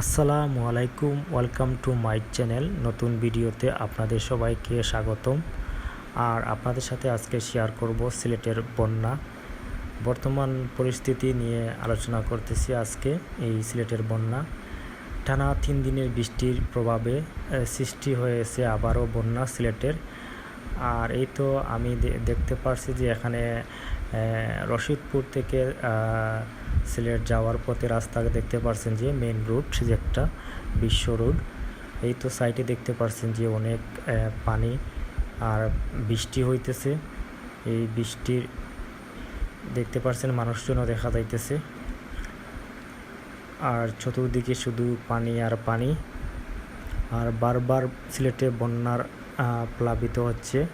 আসসালামু আলাইকুম, welcome to my channel. নতুন ভিডিওতে আপনাদের সবাইকে স্বাগতম। আর আপনাদের সাথে আজকে শেয়ার করব সিলেটের বন্যা। বর্তমান পরিস্থিতি নিয়ে আলোচনা করতেছি আজকে এই সিলেটের বন্যা। টানা তিন দিনের বৃষ্টির প্রভাবে সৃষ্টি হয়েছে আবারও বন্যা সিলেটের। আর এই তো আমি দেখতে পারছি যে এখানে রশিদপুর থেকে সিলেট যাওয়ার পথে রাস্তা দেখতে পারছেন যে মেন রোড যে একটা বিশ্ব রোড এই তো সাইডে দেখতে পারছেন যে অনেক পানি আর বৃষ্টি হইতেছে। এই বৃষ্টির দেখতে পারছেন মানুষজনও দেখা যাইতেছে। আর চতুর্দিকে শুধু পানি আর পানি। আর বারবার সিলেটে বন্যার প্লাবিত হচ্ছে।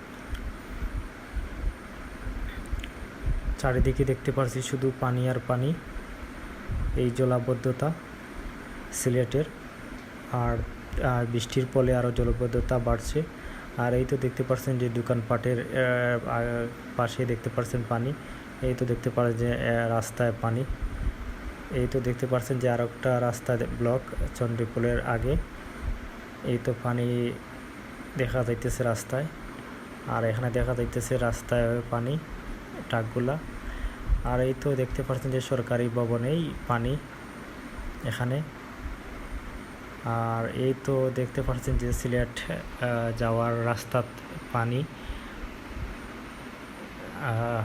চারিদিকে দেখতে পারছি শুধু পানি আর পানি। এই জলাবদ্ধতা সিলেটের। আর আর বৃষ্টির ফলে আরও জলবদ্ধতা বাড়ছে। আর এই তো দেখতে পাচ্ছেন যে দোকানপাটের পাশে দেখতে পাচ্ছেন পানি। এই তো দেখতে পাচ্ছেন যে রাস্তায় পানি। এই তো দেখতে পাচ্ছেন যে আর একটা রাস্তা ব্লক চন্ডীপুলের আগে। এই তো পানি দেখা যাইতেছে রাস্তায়। আর এখানে দেখা যাইতেছে রাস্তায় পানি ট্রাকগুলা আর এই তো দেখতে পাচ্ছেন যে সরকারি ভবনেই পানি এখানে। আর এই তো দেখতে পাচ্ছেন যে সিলেট যাওয়ার রাস্তা পানি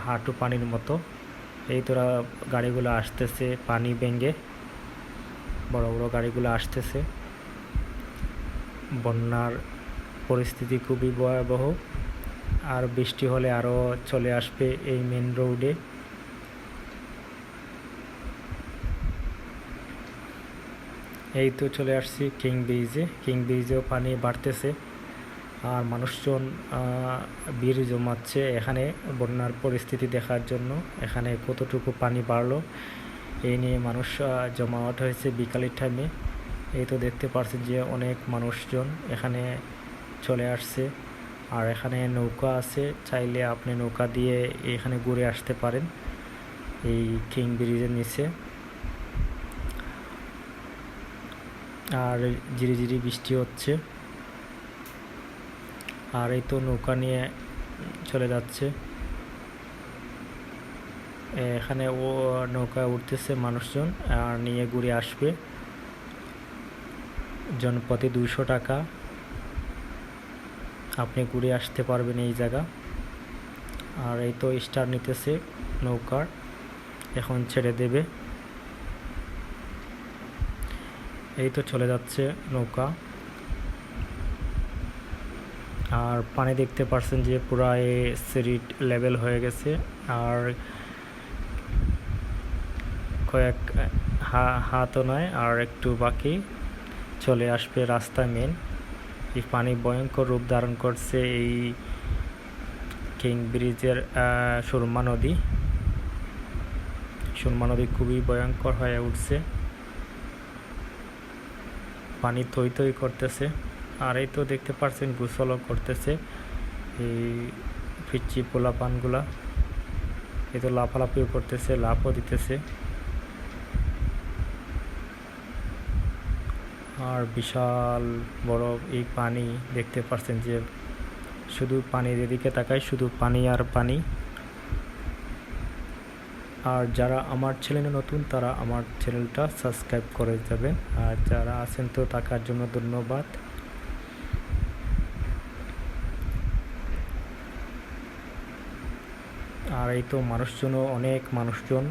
হাঁটু পানির মতো। এই তোরা গাড়িগুলো আসতেছে পানি ভেঙে। বড় বড় গাড়িগুলো আসতেছে। বন্যার পরিস্থিতি খুবই ভয়াবহ। আর বৃষ্টি হলে আরও চলে আসবে এই মেন রোডে এই তো চলে আসছি কিং ব্রিজে কিং ব্রিজেও পানি বাড়তেছে আর মানুষজন ভিড় জমাচ্ছে এখানে বন্যার পরিস্থিতি দেখার জন্য। এখানে কতটুকু পানি বাড়লো এই নিয়ে মানুষ জমায়েত হয়েছে বিকালের টাইমে এই তো দেখতে পাচ্ছেন যে অনেক মানুষজন এখানে চলে আসছে আর এখানে নৌকা আছে। চাইলে আপনি নৌকা দিয়ে এখানে ঘুরে আসতে পারেন এই কিং ব্রিজের নিচে। আর ঝিরি ঝিরি বৃষ্টি হচ্ছে। আর এই তো নৌকা নিয়ে চলে যাচ্ছে। এখানে ও নৌকায় উঠতেছে মানুষজন আর নিয়ে ঘুরে আসবে। জনপ্রতি দুশো টাকা। আপনি ঘুরে আসতে পারবেন এই জায়গা। আর এই তো স্টার নিতেছে নৌকার। এখন ছেড়ে দেবে। এই তো চলে যাচ্ছে নৌকা। আর পানি দেখতে পারছেন যে পুরা এ সিরিট লেভেল হয়ে গেছে। আর কয়েক হাতও নয়, আর একটু বাকি চলে আসবে রাস্তা মেন এই পানি ভয়ঙ্কর রূপ ধারণ করছে এই কিং ব্রিজের সুরমা নদী। সুরমা নদী খুবই ভয়ঙ্কর হয়ে উঠছে। পানি থই থই করতেছে। আর এই তো দেখতে পাচ্ছেন গোসলও করতেছে। এই পিচ্ছি পোলা পানগুলা এই তো লাফালাফিও করতেছে, লাফও দিতেছে। আর বিশাল বড় এই পানি দেখতে পাচ্ছেন যে, শুধু পানির এদিকে তাকায়, শুধু পানি আর পানি। আর যারা আমার চ্যানেলে নতুন, তারা আমার চ্যানেলটা সাবস্ক্রাইব করে যাবেন। আর যারা আছেন তো থাকার জন্য ধন্যবাদ। আর এই তো মানুষজনও অনেক মানুষজন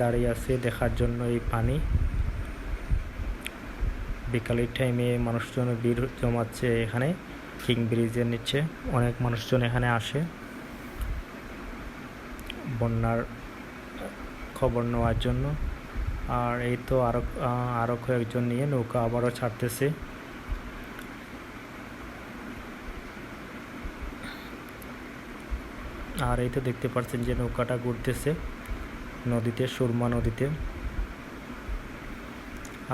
দাঁড়িয়ে আছে দেখার জন্য এই পানি। বিকালের টাইমে মানুষজন ভিড় জমাচ্ছে এখানে কিং ব্রিজের নিচে। অনেক মানুষজন এখানে আসে। বন্যার খবর নেওয়ার জন্য। আর এই তো আরও আরও কয়েকজন নিয়ে নৌকা আবারও ছাড়তেছে। আর এই তো দেখতে পাচ্ছেন যে নৌকাটা ঘুরতেছে নদীতে, সুরমা নদীতে।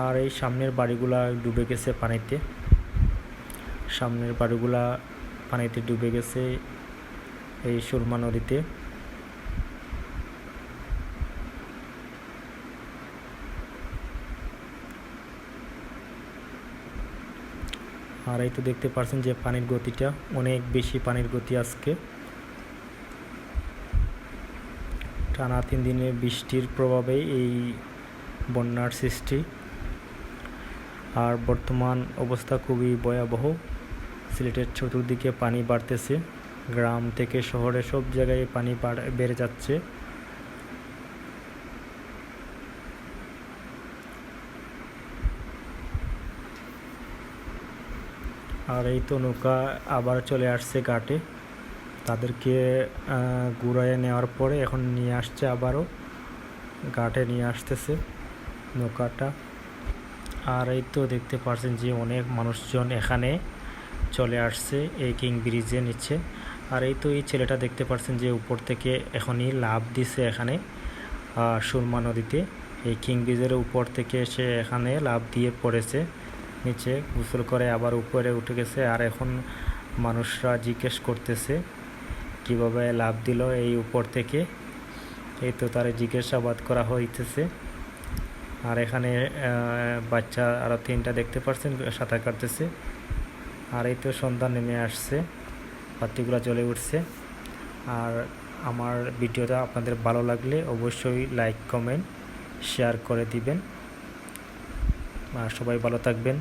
আর এই সামনের বাড়িগুলা ডুবে গেছে পানিতে। সামনের বাড়িগুলা পানিতে ডুবে গেছে এই সুরমা নদীতে। আর তো দেখতে পাচ্ছেন যে পানির গতিটা, অনেক বেশি পানির গতি আজকে। টানা তিন দিনের বৃষ্টির প্রভাবে এই বন্যার সৃষ্টি। আর বর্তমান অবস্থা খুবই ভয়াবহ। সিলেটের চতুর্দিকে পানি বাড়তেছে। গ্রাম থেকে শহরে সব জায়গায় পানি বেড়ে যাচ্ছে। আর এই তো নৌকা আবার চলে আসছে ঘাটে। তাদেরকে ঘুরায় নেওয়ার পরে এখন নিয়ে আসছে আবারও। ঘাটে নিয়ে আসতেছে নৌকাটা। আর এই তো দেখতে পাচ্ছেন যে অনেক মানুষজন এখানে চলে আসছে এই কিং ব্রিজে নিচে। আর এই তো এই ছেলেটা দেখতে পাচ্ছেন যে উপর থেকে এখনই লাভ দিছে এখানে সুরমা নদীতে। এই কিং ব্রিজের উপর থেকে সে এখানে লাভ দিয়ে পড়েছে। নিচে গোসল করে আবার উপরে উঠে গেছে। আর এখন মানুষরা জিজ্ঞেস করতেছে, কীভাবে লাভ দিল এই উপর থেকে? এই তো তার জিজ্ঞাসাবাদ করা হইতেছে। আর এখানে বাচ্চা আরও তিনটা দেখতে পাচ্ছেন সাঁতার কাটতেছে। আর এই তো সন্ধ্যা নেমে আসছে, বাতিগুলো জ্বলে উঠছে। আর আমার ভিডিওটা আপনাদের ভালো লাগলে অবশ্যই লাইক, কমেন্ট, শেয়ার করে দিবেন। আর সবাই ভালো থাকবেন।